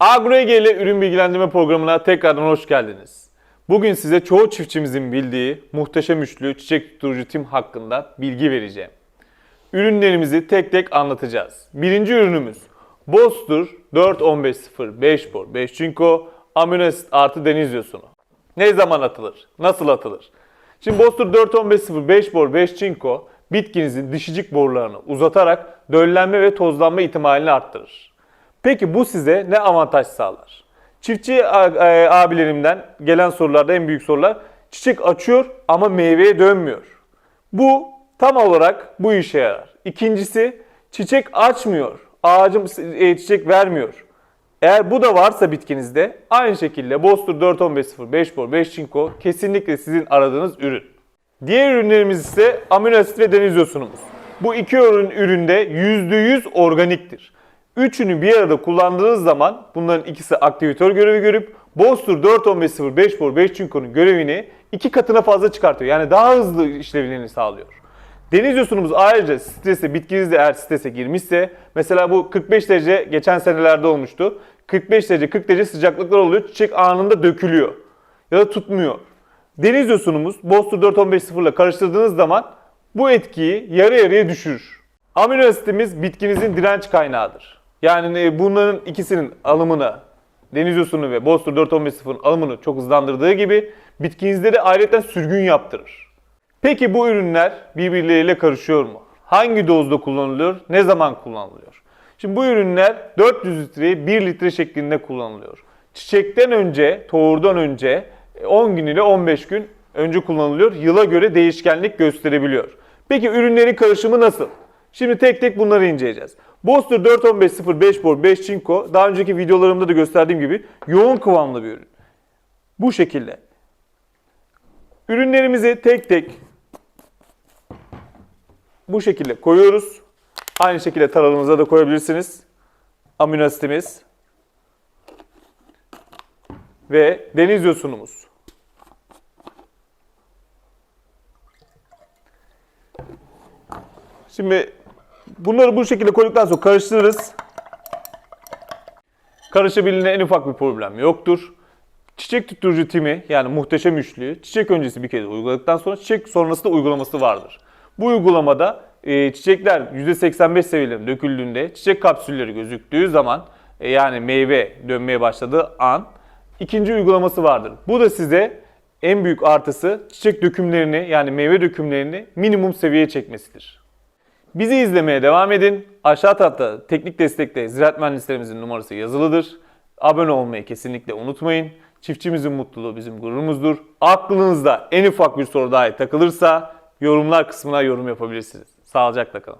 AgroEG ürün bilgilendirme programına tekrardan hoş geldiniz. Bugün size çoğu çiftçimizin bildiği muhteşem üçlü çiçek tutturucu tim hakkında bilgi vereceğim. Ürünlerimizi tek tek anlatacağız. Birinci ürünümüz Bostur 41505 5 bor 5 çinko amino asit artı deniz yosunu. Ne zaman atılır? Nasıl atılır? Şimdi Bostur 41505 bor 5 çinko bitkinizin dişicik borularını uzatarak döllenme ve tozlanma ihtimalini arttırır. Peki bu size ne avantaj sağlar? Çiftçi e, abilerimden gelen sorularda en büyük sorular çiçek açıyor ama meyveye dönmüyor. Bu tam olarak bu işe yarar. İkincisi çiçek açmıyor. Ağacım e, çiçek vermiyor. Eğer bu da varsa bitkinizde aynı şekilde Bostur 41505 5 bor 5 çinko kesinlikle sizin aradığınız ürün. Diğer ürünlerimiz ise amino asit ve deniz yosunumuz. Bu iki ürün üründe %100 organiktir. Üçünü bir arada kullandığınız zaman bunların ikisi aktivitör görevi görüp Bostur 41505 5 bor 5 çinkonun görevini iki katına fazla çıkartıyor. Yani daha hızlı işlevlerini sağlıyor. Deniz yosunumuz ayrıca strese, bitkinizde eğer strese girmişse, mesela bu 45 derece geçen senelerde olmuştu. 45 derece, 40 derece sıcaklıklar oluyor, çiçek anında dökülüyor ya da tutmuyor. Deniz yosunumuz Bostur 415 ile karıştırdığınız zaman bu etkiyi yarı yarıya düşürür. Amino asitimiz bitkinizin direnç kaynağıdır. Yani bunların ikisinin alımını, deniz yosunu ve Bostur 415 alımını çok hızlandırdığı gibi bitkinizde de ayrıca sürgün yaptırır. Peki bu ürünler birbirleriyle karışıyor mu? Hangi dozda kullanılıyor? Ne zaman kullanılıyor? Şimdi bu ürünler 400 litreye 1 litre şeklinde kullanılıyor. Çiçekten önce, tohurdan önce e, 10 gün ile 15 gün önce kullanılıyor. Yıla göre değişkenlik gösterebiliyor. Peki ürünlerin karışımı nasıl? Şimdi tek tek bunları inceleyeceğiz. Bostur 41505 bor 5 çinko daha önceki videolarımda da gösterdiğim gibi yoğun kıvamlı bir ürün. Bu şekilde. Ürünlerimizi tek tek bu şekilde koyuyoruz. Aynı şekilde taralımıza da koyabilirsiniz. Amino ve deniz yosunumuz. Şimdi bunları bu şekilde koyduktan sonra karıştırırız. Karışabildiğinde en ufak bir problem yoktur. Çiçek tutturucu timi yani muhteşem üçlüyü çiçek öncesi bir kez uyguladıktan sonra çiçek sonrası da uygulaması vardır. Bu uygulamada e, çiçekler %85 seviyelerine döküldüğünde çiçek kapsülleri gözüktüğü zaman e, yani meyve dönmeye başladığı an ikinci uygulaması vardır. Bu da size en büyük artısı çiçek dökümlerini yani meyve dökümlerini minimum seviyeye çekmesidir. Bizi izlemeye devam edin. Aşağı tarafta teknik destekte ziraat mühendislerimizin numarası yazılıdır. Abone olmayı kesinlikle unutmayın. Çiftçimizin mutluluğu bizim gururumuzdur. Aklınızda en ufak bir soru dahi takılırsa yorumlar kısmına yorum yapabilirsiniz. Sağlıcakla kalın.